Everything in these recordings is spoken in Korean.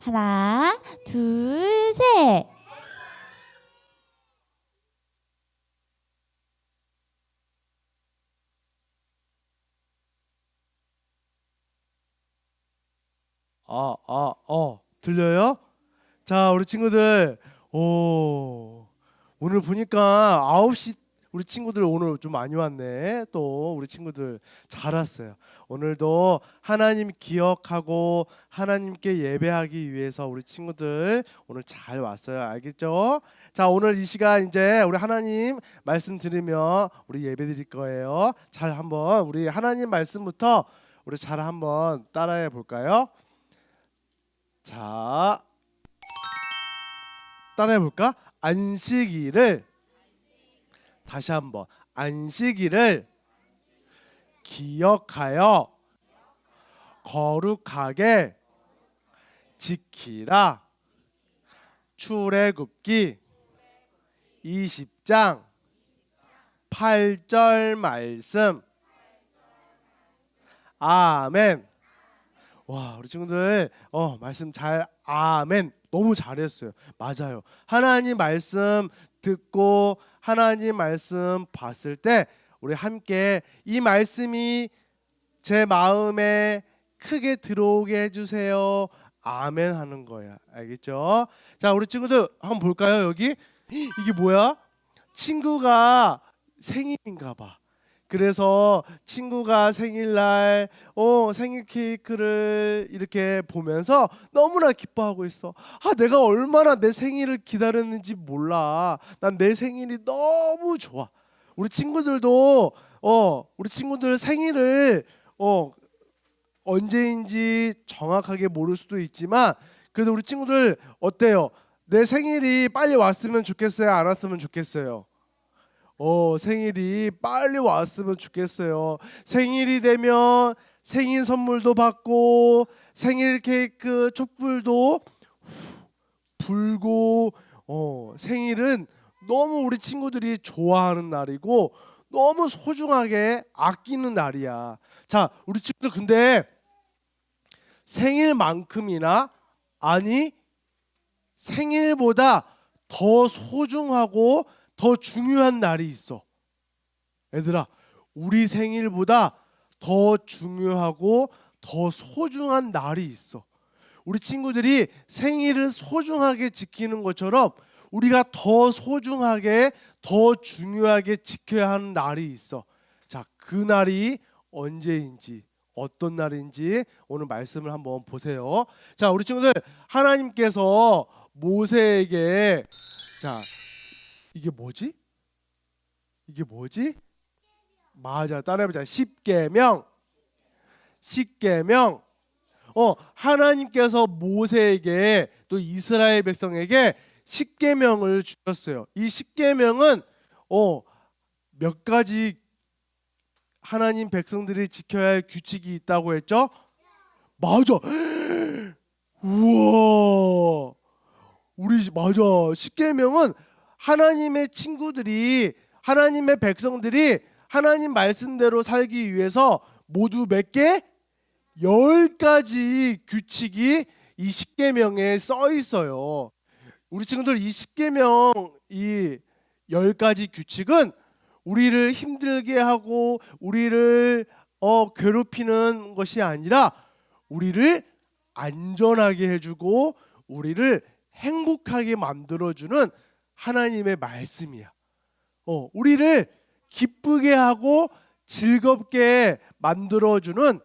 하나, 둘, 셋. 아, 아, 어, 들려요? 자, 우리 친구들, 오, 오늘 보니까 9시 우리 친구들 오늘 좀 많이 왔네. 또 우리 친구들 잘 왔어요. 오늘도 하나님 기억하고 하나님께 예배하기 위해서 우리 친구들 오늘 잘 왔어요. 알겠죠? 자, 오늘 이 시간 이제 우리 하나님 말씀 들으며 우리 예배 드릴 거예요. 잘 한번 우리 하나님 말씀부터 우리 잘 한번 따라해 볼까요? 자, 따라해 볼까? 안식일을 다시 한번 안식일을 기억하여 거룩하게 지키라. 출애굽기 20장 8절 말씀. 아멘. 와 우리 친구들 어 말씀 잘 아멘 너무 잘했어요 맞아요 하나님 말씀 듣고 하나님 말씀 봤을 때 우리 함께 이 말씀이 제 마음에 크게 들어오게 해주세요. 아멘 하는 거야. 알겠죠? 자 우리 친구들 한번 볼까요 여기? 이게 뭐야? 친구가 생일인가 봐 그래서 친구가 생일날 어 생일 케이크를 이렇게 보면서 너무나 기뻐하고 있어. 아 내가 얼마나 내 생일을 기다렸는지 몰라. 난 내 생일이 너무 좋아. 우리 친구들도 어 우리 친구들 생일을 어 언제인지 정확하게 모를 수도 있지만 그래도 우리 친구들 어때요? 내 생일이 빨리 왔으면 좋겠어요? 안 왔으면 좋겠어요? 어, 생일이 빨리 왔으면 좋겠어요. 생일이 되면 생일 선물도 받고 생일 케이크 촛불도 후, 불고 어, 생일은 너무 우리 친구들이 좋아하는 날이고 너무 소중하게 아끼는 날이야. 자, 우리 친구들 근데 생일만큼이나 아니 생일보다 더 소중하고 더 중요한 날이 있어. 얘들아, 우리 생일보다 더 중요하고 더 소중한 날이 있어. 우리 친구들이 생일을 소중하게 지키는 것처럼 우리가 더 소중하게 더 중요하게 지켜야 하는 날이 있어. 자, 그 날이 언제인지 어떤 날인지 오늘 말씀을 한번 보세요. 자, 우리 친구들 하나님께서 모세에게 자, 이게 뭐지? 이게 뭐지? 맞아. 따라해보자. 십계명. 십계명. 어, 하나님께서 모세에게 또 이스라엘 백성에게 십계명을 주셨어요. 이 십계명은 어, 몇 가지 하나님 백성들이 지켜야 할 규칙이 있다고 했죠? 맞아. 우와. 우리 맞아. 십계명은 하나님의 친구들이 하나님의 백성들이 하나님 말씀대로 살기 위해서 모두 몇 개? 열 가지 규칙이 이 십계명에 써 있어요. 우리 친구들 이 십계명 이 열 가지 규칙은 우리를 힘들게 하고 우리를 어 괴롭히는 것이 아니라 우리를 안전하게 해주고 우리를 행복하게 만들어주는 하나님의 말씀이야. 어, 우리를 기쁘게 하고 즐겁게 만들어주는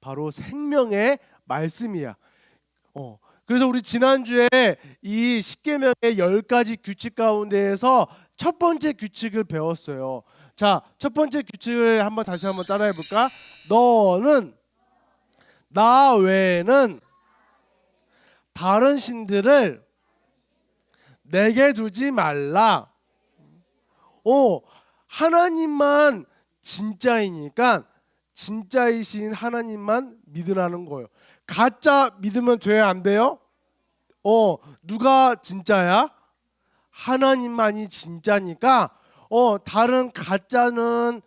바로 생명의 말씀이야. 어, 그래서 우리 지난주에 이 십계명의 열 가지 규칙 가운데에서 첫 번째 규칙을 배웠어요. 자, 첫 번째 규칙을 한번 다시 한번 따라해 볼까? 너는 나 외에는 다른 신들을 내게 두지 말라. 어, 하나님만 진짜이니까 진짜이신 하나님만 믿으라는 거예요. 가짜 믿으면 돼요, 안 돼요? 어, 누가 진짜야? 하나님만이 진짜니까 어, 다른 가짜는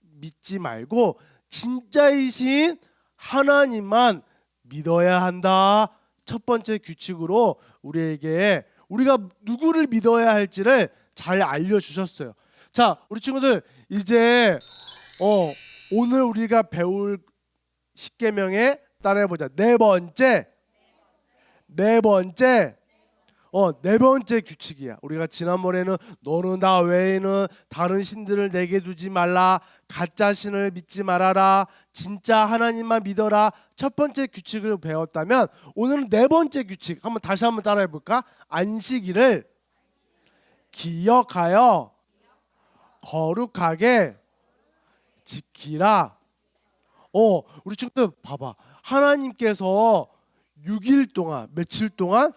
믿지 말고 진짜이신 하나님만 믿어야 한다. 첫 번째 규칙으로 우리에게 우리가 누구를 믿어야 할지를 잘 알려 주셨어요. 자, 우리 친구들 이제 어 오늘 우리가 배울 십계명에 따라해 보자. 네 번째 네 번째 어, 네 번째 규칙이야. 우리가 지난번에는 너는 나 외에는 다른 신들을 내게 두지 말라. 가짜 신을 믿지 말아라. 진짜 하나님만 믿어라. 첫 번째 규칙을 배웠다면 오늘은 네 번째 규칙. 한번 다시 한번 따라해 볼까? 안식일을 기억하여 거룩하게 지키라. 어, 우리 친구들 봐봐. 하나님께서 6일 동안 며칠 동안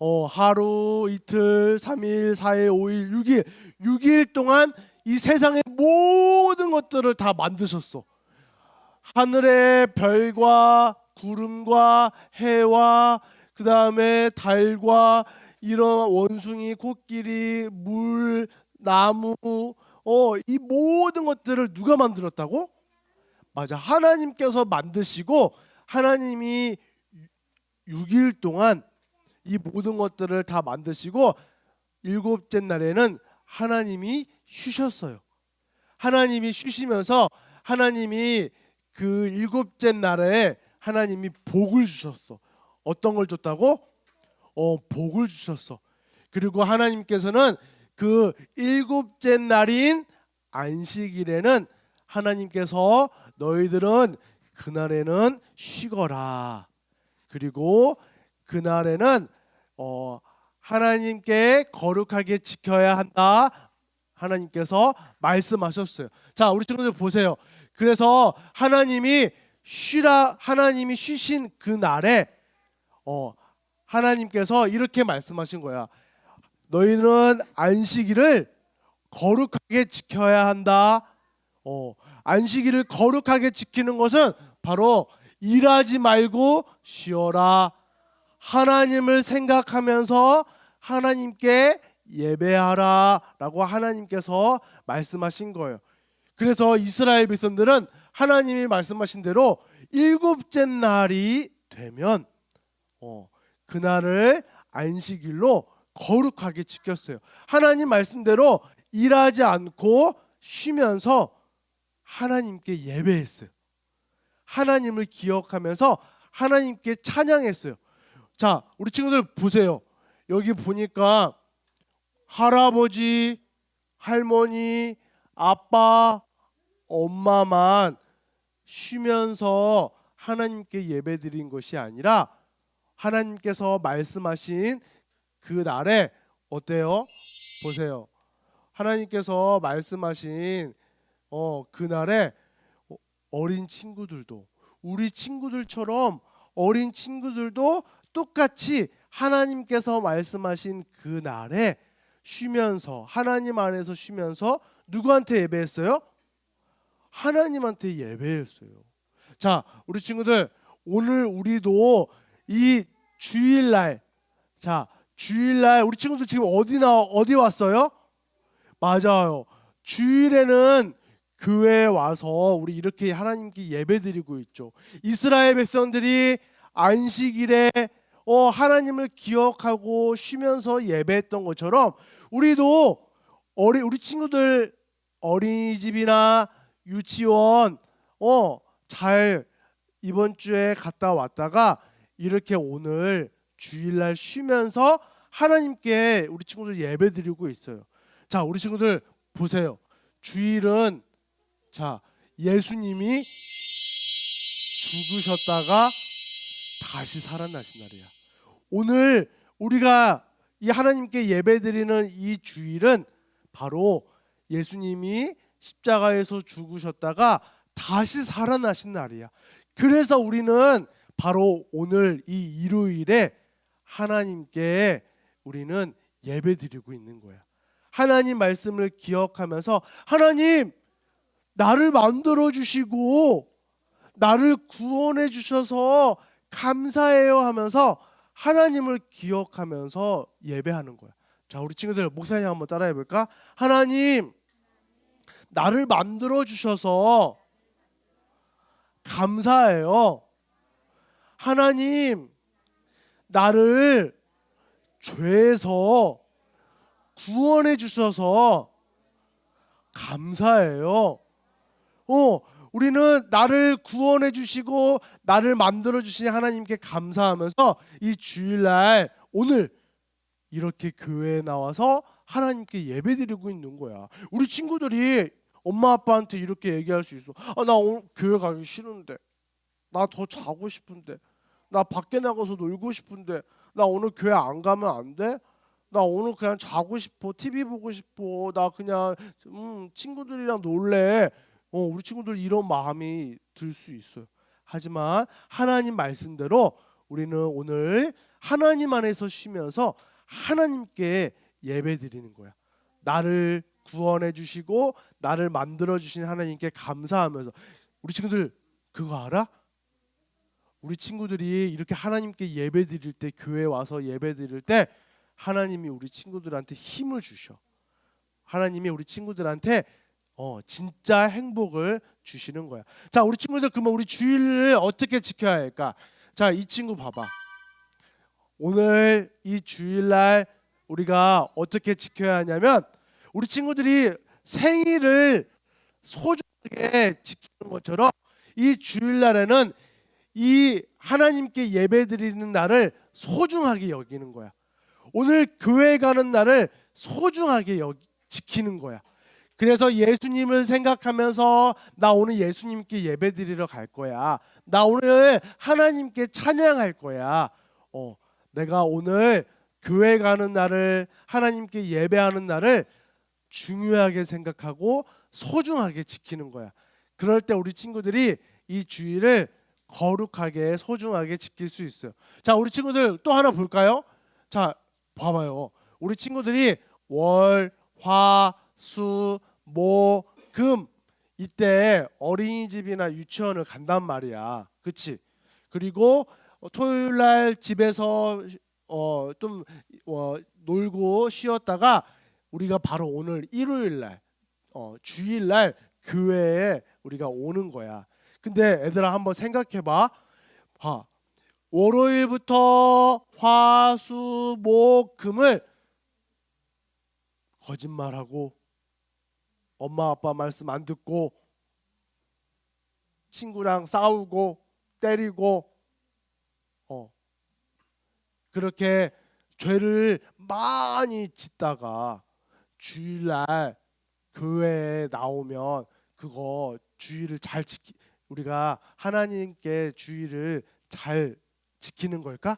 어, 하루, 이틀, 3일, 4일, 5일, 6일, 6일 동안 이 세상의 모든 것들을 다 만드셨어. 하늘의 별과 구름과 해와 그 다음에 달과 이런 원숭이, 코끼리, 물, 나무, 어, 이 모든 것들을 누가 만들었다고? 맞아. 하나님께서 만드시고 하나님이 6일 동안 이 모든 것들을 다 만드시고 일곱째 날에는 하나님이 쉬셨어요. 하나님이 쉬시면서 하나님이 그 일곱째 날에 하나님이 복을 주셨어. 어떤 걸 줬다고? 어, 복을 주셨어. 그리고 하나님께서는 그 일곱째 날인 안식일에는 하나님께서 너희들은 그날에는 쉬거라. 그리고 그날에는 어, 하나님께 거룩하게 지켜야 한다. 하나님께서 말씀하셨어요. 자, 우리 친구들 보세요. 그래서 하나님이 쉬라 하나님이 쉬신 그 날에 어, 하나님께서 이렇게 말씀하신 거야. 너희는 안식일을 거룩하게 지켜야 한다. 어, 안식일을 거룩하게 지키는 것은 바로 일하지 말고 쉬어라. 하나님을 생각하면서 하나님께 예배하라라고 하나님께서 말씀하신 거예요. 그래서 이스라엘 백성들은 하나님이 말씀하신 대로 일곱째 날이 되면 어, 그날을 안식일로 거룩하게 지켰어요. 하나님 말씀대로 일하지 않고 쉬면서 하나님께 예배했어요. 하나님을 기억하면서 하나님께 찬양했어요. 자, 우리 친구들 보세요. 여기 보니까 할아버지, 할머니, 아빠, 엄마만 쉬면서 하나님께 예배 드린 것이 아니라 하나님께서 말씀하신 그 날에 어때요? 보세요. 하나님께서 말씀하신 어, 그 날에 어린 친구들도 우리 친구들처럼 어린 친구들도 똑같이 하나님께서 말씀하신 그 날에 쉬면서 하나님 안에서 쉬면서 누구한테 예배했어요? 하나님한테 예배했어요. 자, 우리 친구들 오늘 우리도 이 주일날 자, 주일날 우리 친구들 지금 어디 나 어디 왔어요? 맞아요. 주일에는 교회에 와서 우리 이렇게 하나님께 예배드리고 있죠. 이스라엘 백성들이 안식일에 어, 하나님을 기억하고 쉬면서 예배했던 것처럼 우리도 어리 우리 친구들 어린이집이나 유치원 어 잘 이번 주에 갔다 왔다가 이렇게 오늘 주일날 쉬면서 하나님께 우리 친구들 예배 드리고 있어요. 자, 우리 친구들 보세요. 주일은 자, 예수님이 죽으셨다가 다시 살아나신 날이야. 오늘 우리가 이 하나님께 예배드리는 이 주일은 바로 예수님이 십자가에서 죽으셨다가 다시 살아나신 날이야. 그래서 우리는 바로 오늘 이 일요일에 하나님께 우리는 예배드리고 있는 거야. 하나님 말씀을 기억하면서 하나님 나를 만들어 주시고 나를 구원해 주셔서 감사해요 하면서 하나님을 기억하면서 예배하는 거야. 자, 우리 친구들 목사님 한번 따라해 볼까? 하나님 나를 만들어 주셔서 감사해요. 하나님 나를 죄에서 구원해 주셔서 감사해요. 어, 우리는 나를 구원해 주시고 나를 만들어 주신 하나님께 감사하면서 이 주일날 오늘 이렇게 교회에 나와서 하나님께 예배드리고 있는 거야. 우리 친구들이 엄마 아빠한테 이렇게 얘기할 수 있어. 아, 나 오늘 교회 가기 싫은데. 나 더 자고 싶은데. 나 밖에 나가서 놀고 싶은데. 나 오늘 교회 안 가면 안 돼? 나 오늘 그냥 자고 싶어. TV 보고 싶어. 나 그냥 음, 친구들이랑 놀래. 어, 우리 친구들 이런 마음이 들 수 있어요. 하지만 하나님 말씀대로 우리는 오늘 하나님 안에서 쉬면서 하나님께 예배 드리는 거야. 나를 구원해 주시고 나를 만들어 주신 하나님께 감사하면서 우리 친구들 그거 알아? 우리 친구들이 이렇게 하나님께 예배 드릴 때 교회 와서 예배 드릴 때 하나님이 우리 친구들한테 힘을 주셔. 하나님이 우리 친구들한테 어 진짜 행복을 주시는 거야. 자, 우리 친구들 그러면 우리 주일을 어떻게 지켜야 할까? 자, 이 친구 봐봐. 오늘 이 주일날 우리가 어떻게 지켜야 하냐면 우리 친구들이 생일을 소중하게 지키는 것처럼 이 주일날에는 이 하나님께 예배드리는 날을 소중하게 여기는 거야. 오늘 교회 가는 날을 소중하게 여, 지키는 거야. 그래서 예수님을 생각하면서 나 오늘 예수님께 예배 드리러 갈 거야. 나 오늘 하나님께 찬양할 거야. 어, 내가 오늘 교회 가는 날을 하나님께 예배하는 날을 중요하게 생각하고 소중하게 지키는 거야. 그럴 때 우리 친구들이 이 주일을 거룩하게 소중하게 지킬 수 있어요. 자, 우리 친구들 또 하나 볼까요? 자, 봐봐요. 우리 친구들이 월, 화, 수, 목, 금 이때 어린이집이나 유치원을 간단 말이야. 그치? 그리고 어, 토요일 날 집에서 어, 좀 어, 놀고 쉬었다가 우리가 바로 오늘 일요일 날 어, 주일 날 교회에 우리가 오는 거야. 근데 애들아 한번 생각해 봐. 봐. 월요일부터 화, 수, 목, 금을 거짓말하고 엄마 아빠 말씀 안 듣고 친구랑 싸우고 때리고 어 그렇게 죄를 많이 짓다가 주일날 교회에 나오면 그거 주의를 잘 지키 우리가 하나님께 주의를 잘 지키는 걸까?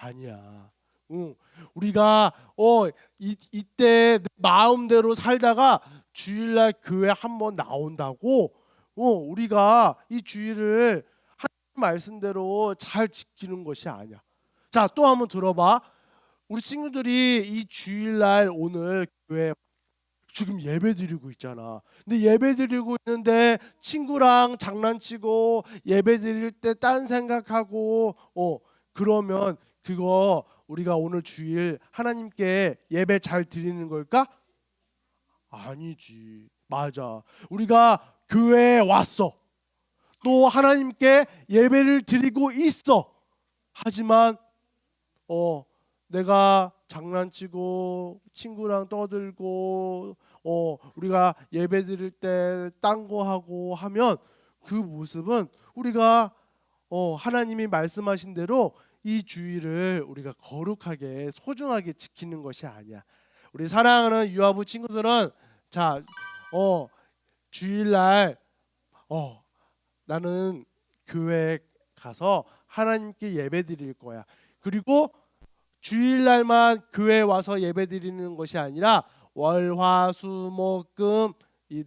아니야. 응. 우리가 어 이, 이때 내 마음대로 살다가 주일날 교회 한번 나온다고 어 우리가 이 주의를 하나님 말씀대로 잘 지키는 것이 아니야. 자, 또 한번 들어봐. 우리 친구들이 이 주일날 오늘 교회 지금 예배 드리고 있잖아. 근데 예배 드리고 있는데 친구랑 장난치고 예배 드릴 때 딴 생각하고 어 그러면 그거 우리가 오늘 주일 하나님께 예배 잘 드리는 걸까? 아니지. 맞아. 우리가 교회에 왔어. 또 하나님께 예배를 드리고 있어. 하지만 어 내가 장난치고 친구랑 떠들고 어 우리가 예배 드릴 때 딴 거 하고 하면 그 모습은 우리가 어 하나님이 말씀하신 대로 이 주의를 우리가 거룩하게 소중하게 지키는 것이 아니야. 우리 사랑하는 유아부 친구들은 자, 어 주일날 어 나는 교회 가서 하나님께 예배 드릴 거야. 그리고 주일날만 교회 와서 예배 드리는 것이 아니라 월화수목금 이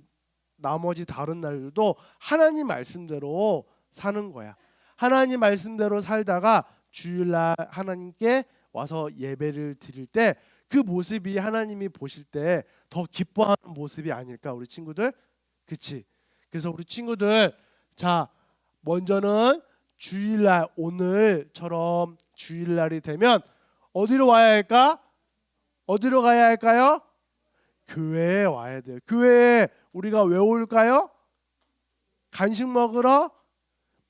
나머지 다른 날들도 하나님 말씀대로 사는 거야. 하나님 말씀대로 살다가 주일날 하나님께 와서 예배를 드릴 때 그 모습이 하나님이 보실 때 더 기뻐하는 모습이 아닐까 우리 친구들? 그치? 그래서 우리 친구들 자 먼저는 주일날 오늘처럼 주일날이 되면 어디로 와야 할까? 어디로 가야 할까요? 교회에 와야 돼요. 교회에 우리가 왜 올까요? 간식 먹으러?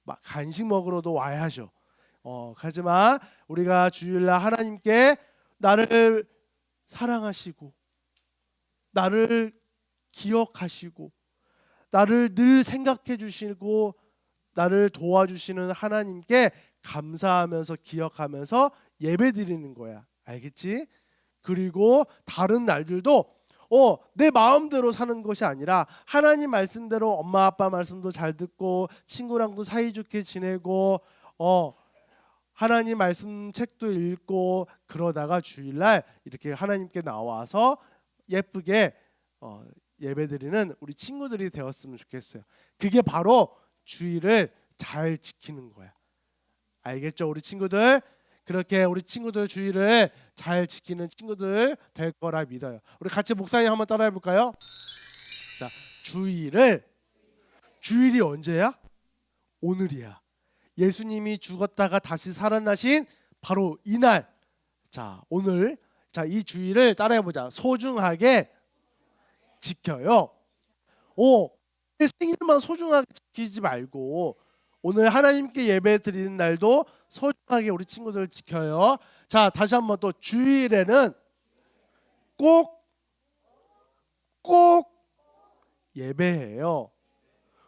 마- 간식 먹으러도 와야죠 어, 하지만 우리가 주일날 하나님께 나를 사랑하시고 나를 기억하시고 나를 늘 생각해 주시고 나를 도와주시는 하나님께 감사하면서 기억하면서 예배 드리는 거야. 알겠지? 그리고 다른 날들도 어, 내 마음대로 사는 것이 아니라 하나님 말씀대로 엄마 아빠 말씀도 잘 듣고 친구랑도 사이좋게 지내고 어 하나님 말씀 책도 읽고 그러다가 주일날 이렇게 하나님께 나와서 예쁘게 어, 예배드리는 우리 친구들이 되었으면 좋겠어요. 그게 바로 주일을 잘 지키는 거야. 알겠죠, 우리 친구들? 그렇게 우리 친구들 주일을 잘 지키는 친구들 될 거라 믿어요. 우리 같이 목사님 한번 따라해 볼까요? 자, 주일을 주일이 언제야? 오늘이야. 예수님이 죽었다가 다시 살아나신 바로 이날. 자, 오늘 자, 이 주일을 따라해 보자. 소중하게 지켜요. 오, 내 생일만 소중하게 지키지 말고 오늘 하나님께 예배 드리는 날도 소중하게 우리 친구들 지켜요. 자, 다시 한번 또 주일에는 꼭 꼭 예배해요.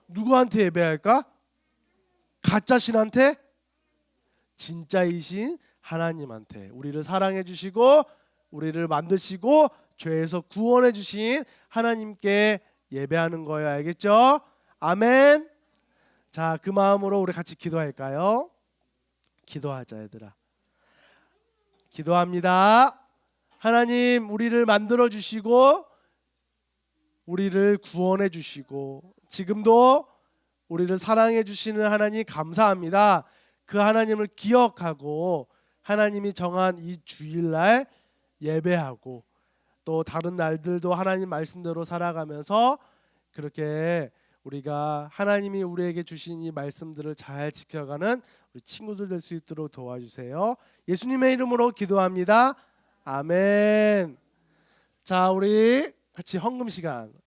누구한테 예배할까? 가짜 신한테? 진짜이신 하나님한테 우리를 사랑해 주시고 우리를 만드시고 죄에서 구원해 주신 하나님께 예배하는 거예요. 알겠죠? 아멘. 자, 그 마음으로 우리 같이 기도할까요? 기도하자, 얘들아. 기도합니다. 하나님, 우리를 만들어 주시고 우리를 구원해 주시고 지금도 우리를 사랑해 주시는 하나님 감사합니다. 그 하나님을 기억하고 하나님이 정한 이 주일날 예배하고 또 다른 날들도 하나님 말씀대로 살아가면서 그렇게 우리가 하나님이 우리에게 주신 이 말씀들을 잘 지켜가는 우리 친구들 될 수 있도록 도와주세요. 예수님의 이름으로 기도합니다. 아멘. 자, 우리 같이 헌금 시간